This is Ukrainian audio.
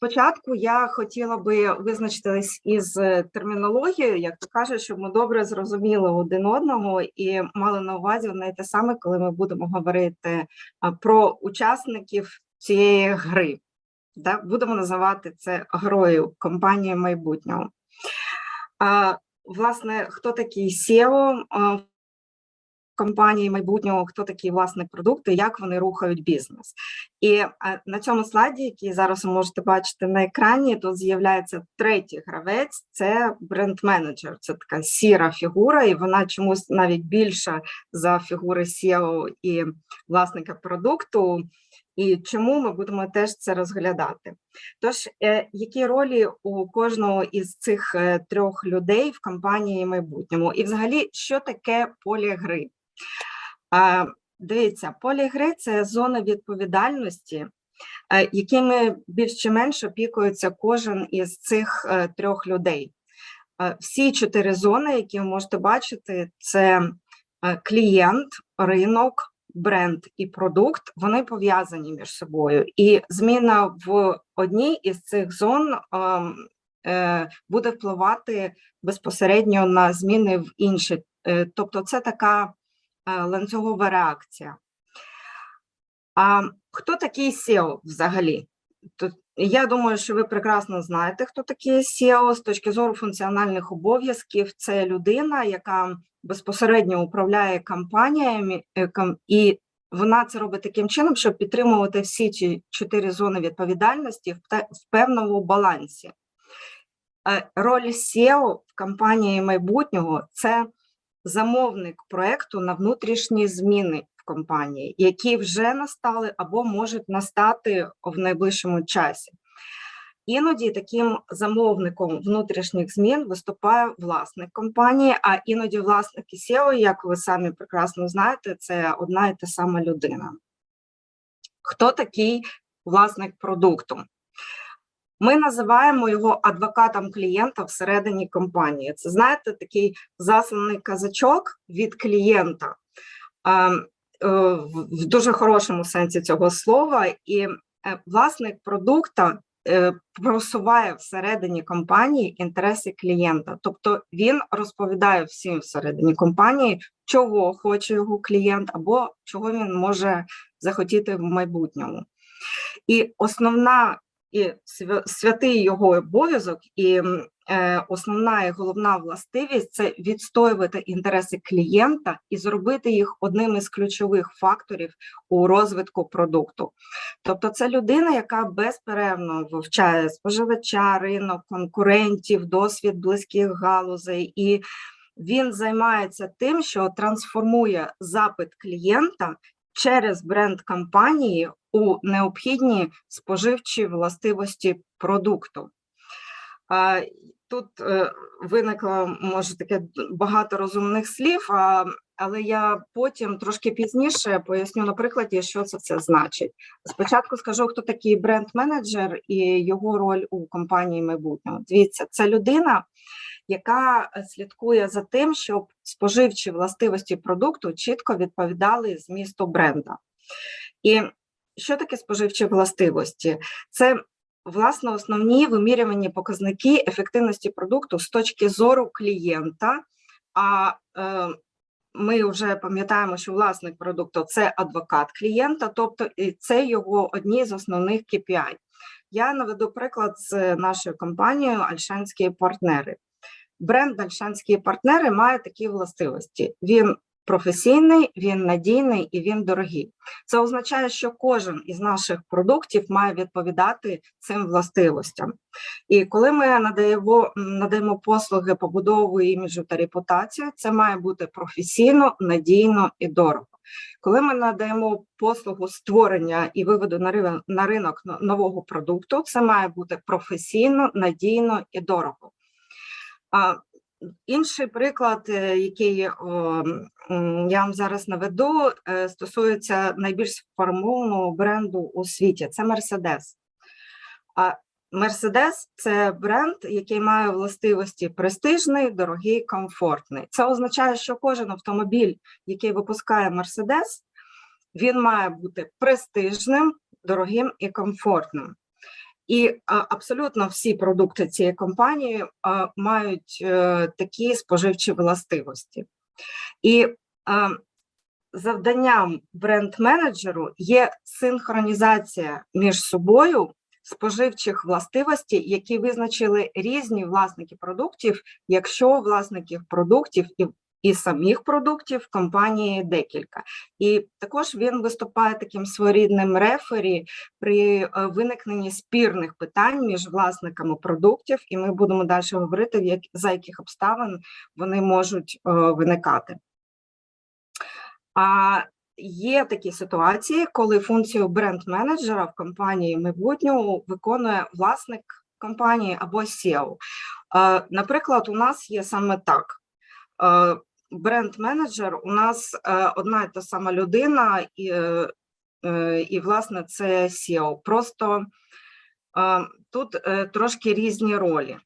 спочатку я хотіла би визначитись із е, термінологією, як то кажуть, щоб ми добре зрозуміли один одного і мали на увазі одне те саме, коли ми будемо говорити про учасників цієї гри. Да? Будемо називати це грою компанії майбутнього. Власне, хто такий SEO компанії майбутнього, хто такий власник продукту, як вони рухають бізнес. І е, на цьому слайді, який зараз ви можете бачити на екрані, тут з'являється третій гравець, це бренд-менеджер. Це така сіра фігура, і вона чомусь навіть більша за фігури SEO і власника продукту. І чому ми будемо теж це розглядати? Тож, е, які ролі у кожного із цих е, трьох людей в компанії майбутньому? І взагалі, що таке поле гри? Дивіться, поле гри це зона відповідальності, е, якими більш чи менш опікується кожен із цих трьох людей. Всі чотири зони, які ви можете бачити, це клієнт, ринок, бренд і продукт, вони пов'язані між собою. І зміна в одній із цих зон ем, е, буде впливати безпосередньо на зміни в інші. Е, Тобто, це така е, ланцюгова реакція. А хто такий SEO взагалі? Я думаю, що ви прекрасно знаєте, хто такий SEO з точки зору функціональних обов'язків. Це людина, яка безпосередньо управляє кампаніями, е, і вона це робить таким чином, щоб підтримувати всі ці чотири зони відповідальності в певному балансі. Е, Роль SEO в компанії майбутнього це замовник проекту на внутрішні зміни компанії, які вже настали або можуть настати в найближчому часі. Іноді таким замовником внутрішніх змін виступає власник компанії, а іноді власник і SEO, як ви самі прекрасно знаєте, це одна і та сама людина. Хто такий власник продукту? Ми називаємо його адвокатом клієнта всередині компанії. Це знаєте, такий засланий казачок від клієнта а, е, в в дуже хорошому сенсі цього слова, і е, власник продукта е, просуває всередині компанії інтереси клієнта. Тобто він розповідає всім всередині компанії, чого хоче його клієнт, або чого він може захотіти в майбутньому. І основна і святий його обов'язок, і е, основна і головна властивість це відстоювати інтереси клієнта і зробити їх одним із ключових факторів у розвитку продукту. Тобто, це людина, яка безперервно вивчає споживача, ринок, конкурентів, досвід близьких галузей, і він займається тим, що трансформує запит клієнта через бренд компанії у необхідні споживчі властивості продукту. Тут е, виникло може таке багато розумних слів, але я потім трошки пізніше поясню на прикладі, що це все значить. Спочатку скажу, хто такий бренд-менеджер і його роль у компанії майбутнього. Дивіться, це людина, яка слідкує за тим, щоб споживчі властивості продукту чітко відповідали змісту бренда. І що таке споживчі властивості? Це власне основні вимірювані показники ефективності продукту з точки зору клієнта. А е, ми вже пам'ятаємо, що власник продукту це адвокат клієнта, тобто це його одні з основних KPI. Я наведу приклад з нашою компанією Альшанські партнери. Бренд Альшанські партнери має такі властивості: він професійний, він надійний і він дорогий. Це означає, що кожен із наших продуктів має відповідати цим властивостям. І коли ми надаємо, надаємо послуги побудови іміджу та репутацію, це має бути професійно, надійно і дорого. Коли ми надаємо послугу створення і виводу на ринок нового продукту, це має бути професійно, надійно і дорого. Інший приклад, е, який я вам зараз наведу, е, стосується найбільш сформованого бренду у світі. Це Mercedes. А Mercedes – це бренд, який має властивості престижний, дорогий, комфортний. Це означає, що кожен автомобіль, який випускає Mercedes, він має бути престижним, дорогим і комфортним. І абсолютно всі продукти цієї компанії мають е, такі споживчі властивості. І завданням бренд-менеджеру є синхронізація між собою споживчих властивостей, які визначили різні власники продуктів, якщо власників продуктів і і самих продуктів компанії декілька, і також він виступає таким своєрідним рефері при е, виникненні спірних питань між власниками продуктів, і ми будемо далі говорити, за яких обставин вони можуть е, виникати. А є такі ситуації, коли функцію бренд-менеджера в компанії майбутнього виконує власник компанії або SEO. Е, Наприклад, у нас є саме так. Бренд-менеджер у нас е, одна і та сама людина, і, е, е, і власне це SEO. Просто тут трошки різні ролі.